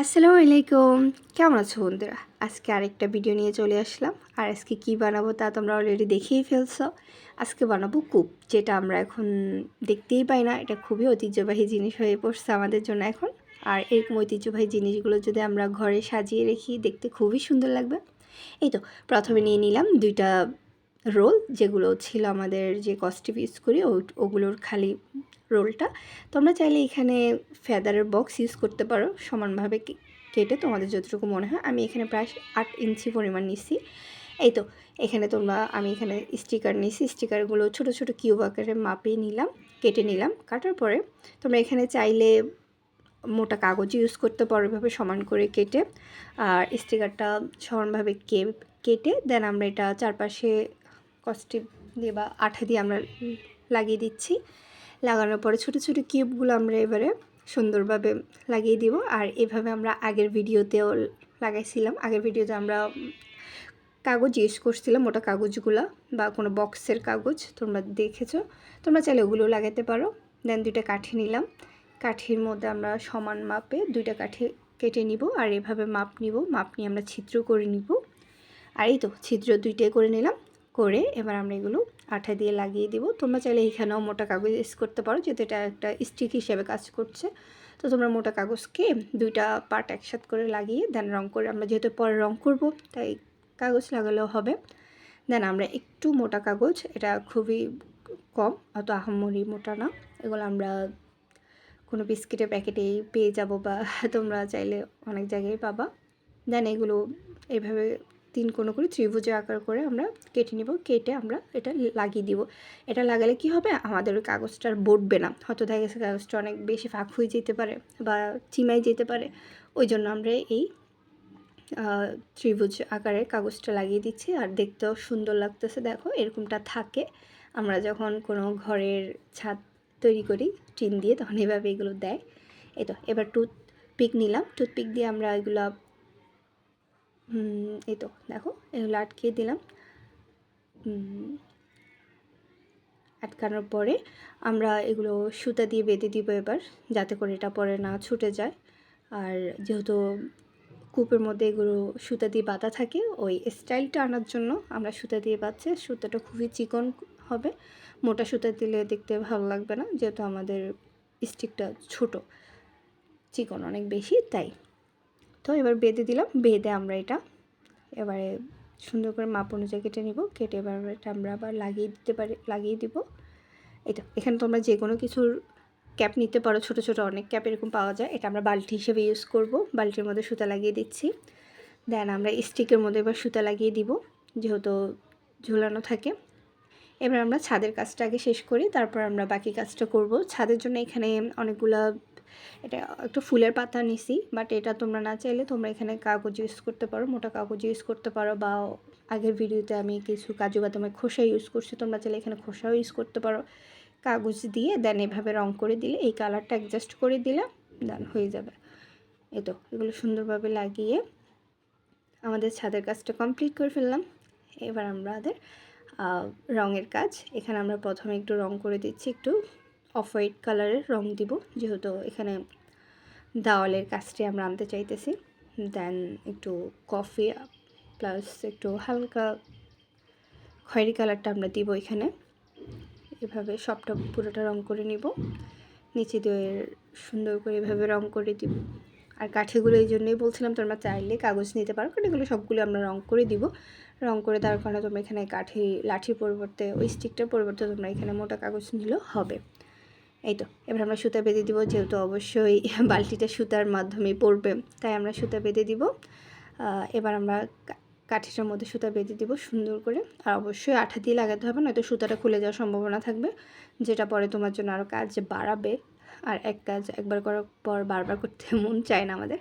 আসসালামু আলাইকুম। কেমন আছো বন্ধুরা? আজকে আরেকটা ভিডিও নিয়ে চলে আসলাম। আর আজকে কি বানাবো তা তোমরা অলরেডি দেখেই ফেলছো। আজকে বানাবো কূপ, যেটা আমরা এখন দেখতেই পাই না। এটা খুবই ঐতিহ্যবাহী জিনিস হয়ে পড়ছে আমাদের জন্য এখন। আর এরকম ঐতিহ্যবাহী জিনিসগুলো যদি আমরা ঘরে সাজিয়ে রেখি, দেখতে খুবই সুন্দর লাগবে। এই তো, প্রথমে নিয়ে নিলাম দুইটা রোল, যেগুলো ছিল আমাদের যে কস্টিপ ইউজ করি ওগুলোর খালি রোলটা। তোমরা চাইলে এখানে ফেদারের বক্স ইউজ করতে পারো, সমানভাবে কেটে তোমাদের যতটুকু মনে হয়। আমি এখানে প্রায় আট ইঞ্চি পরিমাণ নিছি। এই তো, এখানে তোমরা, আমি এখানে স্টিকার নিছি। স্টিকারগুলো ছোট ছোট কিউব আকারে মাপে নিলাম, কেটে নিলাম। কাটার পরে তোমরা এখানে চাইলে মোটা কাগজ ইউজ করতে পারো এভাবে সমান করে কেটে। আর স্টিকারটা সমানভাবে কেটে দেন আমরা এটা চারপাশে কস্টিপ দিয়ে বা আঠা দিয়ে আমরা লাগিয়ে দিচ্ছি। লাগানোর পরে ছোটো ছোটো কিউবগুলো আমরা এবারে সুন্দরভাবে লাগিয়ে দিব। আর এভাবে আমরা আগের ভিডিওতেও লাগাইছিলাম। আগের ভিডিওতে আমরা কাগজ ইউজ করছিলাম, মোটা কাগজগুলো বা কোনো বক্সের কাগজ। তোমরা দেখেছ? তোমরা চাইলে ওগুলো লাগাতে পারো। দেন দুইটা কাঠি নিলাম। কাঠির মধ্যে আমরা সমান মাপে দুইটা কাঠি কেটে নিব আর এভাবে মাপ নিব। মাপ নিয়ে আমরা ছিদ্র করে নিব। আর এই তো, ছিদ্র দুইটাই করে নিলাম। করে এবার আমরা এগুলো আঠা দিয়ে লাগিয়ে দিব। তোমরা চাইলে এখানেও মোটা কাগজ ইউজ করতে পারো, যেহেতু এটা একটা স্টিক হিসেবে কাজ করছে। তো তোমরা মোটা কাগজকে দুইটা পার্ট একসাথে করে লাগিয়ে দেন রং করে, আমরা যেহেতু পরে রং করব, তাই কাগজ লাগালেও হবে। দেন আমরা একটু মোটা কাগজ, এটা খুবই কম, অত আহামরি মোটা না। এগুলো আমরা কোনো বিস্কিটের প্যাকেটেই পেয়ে যাব বা তোমরা চাইলে অনেক জায়গায় পাবা। দেন এগুলো এইভাবে তিন কোনো করে ত্রিভুজের আকার করে আমরা কেটে নিব, কেটে আমরা এটা লাগিয়ে দিব। এটা লাগালে কি হবে? আমাদের ওই কাগজটা আর বটবে না। হয়তো দেখা গেছে কাগজটা অনেক বেশি ফাঁক হয়ে যেতে পারে বা চিমাই যেতে পারে। ওই জন্য আমরা এই ত্রিভুজ আকারের কাগজটা লাগিয়ে দিচ্ছি। আর দেখতেও সুন্দর লাগতেছে। দেখো, এরকমটা থাকে। আমরা যখন কোনো ঘরের ছাদ তৈরি করি, টিন দিয়ে, তখন এভাবে এগুলো দেয়। এই তো, এবার টুথপিক নিলাম। টুথপিক দিয়ে আমরা এগুলো এই তো দেখো এগুলো আটকিয়ে দিলাম। আটকানোর পরে আমরা এগুলো সুতা দিয়ে বেঁধে দিব এবার, যাতে করে এটা পরে না ছুটে যায়। আর যেহেতু কূপের মধ্যে এগুলো সুতা দিয়ে বাঁধা থাকে, ওই স্টাইলটা আনার জন্য আমরা সুতা দিয়ে বাঁধছি। সুতাটা খুবই চিকন হবে, মোটা সুতা দিলে দেখতে ভালো লাগবে না, যেহেতু আমাদের স্টিকটা ছোট, চিকন অনেক বেশি, তাই। তো এবার বেঁধে দিলাম, বেঁধে আমরা এটা এবারে সুন্দর করে মাপ অনুযায়ী কেটে নিব, কেটে এবার এটা আমরা আবার লাগিয়ে দিতে পারি, লাগিয়ে দিব। তো এখানে তোমরা যে কোনো কিছুর ক্যাপ নিতে পারো, ছোট ছোট অনেক ক্যাপ এরকম পাওয়া যায়। এটা আমরা বালতি হিসেবে ইউজ করব, বালতির মধ্যে সুতা লাগিয়ে দিচ্ছি। দেন আমরা স্টিকের মধ্যে এবার সুতা লাগিয়ে দিব, যেহেতু ঝুলানো থাকে। এবার আমরা ছাদের কাজটা আগে শেষ করি, তারপর আমরা বাকি কাজটা করব। ছাদের জন্য এখানে অনেকগুলা এটা একটু ফুলের পাতা নিছি বাট এটা তোমরা না চাইলে তোমরা এখানে কাগজ ইউজ করতে পারো মোটা কাগজ ইউজ করতে পারো বা আগের ভিডিওতে আমি কিছু কাজু বাদামের খোসা ইউজ করছি তোমরা চাইলে এখানে খোসাও ইউজ করতে পারো। কাগজ দিয়ে দেন এভাবে রং করে দিলে এই কালারটা অ্যাডজাস্ট করে দিলে দেন হয়ে যাবে। এই তো এগুলো সুন্দরভাবে লাগিয়ে আমাদের ছাদের কাজটা কমপ্লিট করে ফেললাম। এবার আমাদের আহ, রঙের কাজ এখানে আমরা প্রথমে একটু রং করে দিচ্ছি একটু অফ হোয়াইট কালারের রং দিব, যেহেতু এখানে দেওয়ালের কাজটি আমরা আনতে চাইতেছি। দেন একটু কফি প্লাস একটু হালকা খয়েরি কালারটা আমরা দিব এখানে। এভাবে সবটা পুরোটা রং করে নিব। নিচে দিয়ে সুন্দর করে এভাবে রং করে দিব। আর কাঠিগুলো এই জন্যই বলছিলাম, তোমরা চাইলে কাগজ নিতে পারো, কারণ এগুলো সবগুলো আমরা রং করে দিব। রং করে দেওয়ার কারণে তোমরা এখানে কাঠি লাঠির পরিবর্তে, ওই স্টিকটার পরিবর্তে তোমরা এখানে মোটা কাগজ নিলেও হবে। এই তো, এবার আমরা সুতা বেঁধে দিব, যেহেতু অবশ্যই বালতিটা সুতার মাধ্যমে পড়বে, তাই আমরা সুতা বেঁধে দিব। এবার আমরা কাঠিটার মধ্যে সুতা বেঁধে দিব সুন্দর করে। আর অবশ্যই আঠা দিয়ে লাগাতে হবে, নয়তো সুতাটা খুলে যাওয়ার সম্ভাবনা থাকবে, যেটা পরে তোমার জন্য আরও কাজ বাড়াবে। আর এক কাজ একবার করার পর বারবার করতে মন চায় না আমাদের।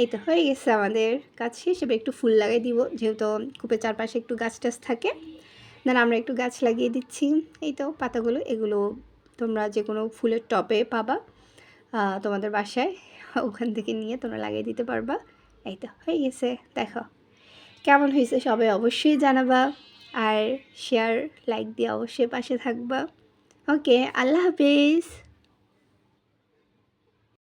এই তো, হয়ে গেছে আমাদের কাজ শেষ। এবার একটু ফুল লাগাই দিব, যেহেতু কূপের চারপাশে একটু গাছ টাছ থাকে। দেন আমরা একটু গাছ লাগিয়ে দিচ্ছি, এই তো পাতাগুলো, এগুলো তোমরা যে কোনো ফুলের টপে পাবা তোমাদের বাসায়। ওখান থেকে নিয়ে তোমরা লাগিয়ে দিতে পারবা। এই তো, হয়ে গেছে, দেখো। কেমন হয়েছে সবাই অবশ্যই জানাবা আর শেয়ার লাইক দিয়ে অবশ্যই পাশে থাকবা। ওকে আল্লাহ হাফিজ।